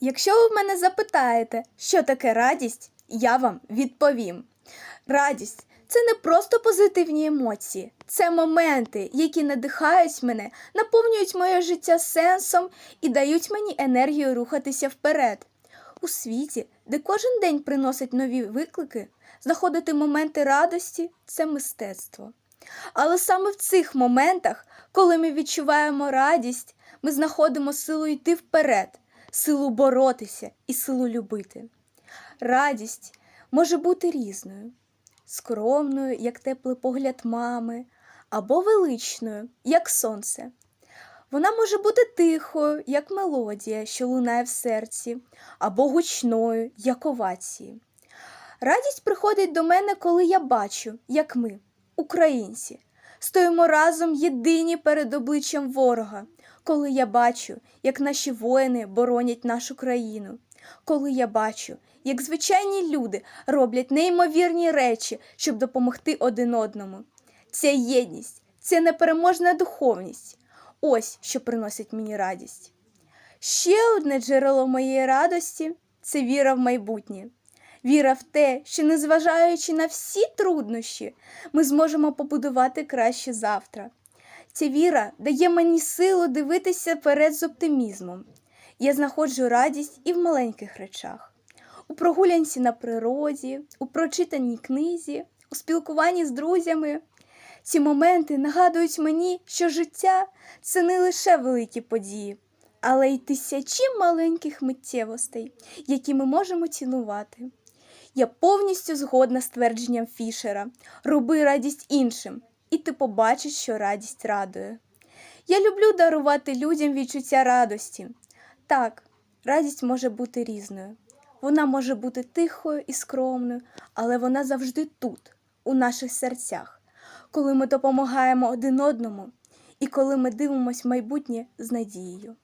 Якщо ви в мене запитаєте, що таке радість, я вам відповім. Радість це не просто позитивні емоції, це моменти, які надихають мене, наповнюють моє життя сенсом і дають мені енергію рухатися вперед. У світі, де кожен день приносить нові виклики, знаходити моменти радості це мистецтво. Але саме в цих моментах, коли ми відчуваємо радість, ми знаходимо силу йти вперед, силу боротися і силу любити. Радість може бути різною, скромною, як теплий погляд мами, або величною, як сонце. Вона може бути тихою, як мелодія, що лунає в серці, або гучною, як овації. Радість приходить до мене, коли я бачу, як ми, українці, стоїмо разом єдині перед обличчям ворога, коли я бачу, як наші воїни боронять нашу країну, коли я бачу, як звичайні люди роблять неймовірні речі, щоб допомогти один одному. Ця єдність, це непереможна духовність. Ось що приносить мені радість. Ще одне джерело моєї радості це віра в майбутнє. Віра в те, що, незважаючи на всі труднощі, ми зможемо побудувати краще завтра. Ця віра дає мені силу дивитися вперед з оптимізмом. Я знаходжу радість і в маленьких речах, у прогулянці на природі, у прочитаній книзі, у спілкуванні з друзями. Ці моменти нагадують мені, що життя це не лише великі події, але й тисячі маленьких миттєвостей, які ми можемо цінувати. Я повністю згодна з твердженням Фішера роби радість іншим, і ти побачиш, що радість радує. Я люблю дарувати людям відчуття радості. Так, радість може бути різною. Вона може бути тихою і скромною, але вона завжди тут, у наших серцях, коли ми допомагаємо один одному і коли ми дивимося в майбутнє з надією.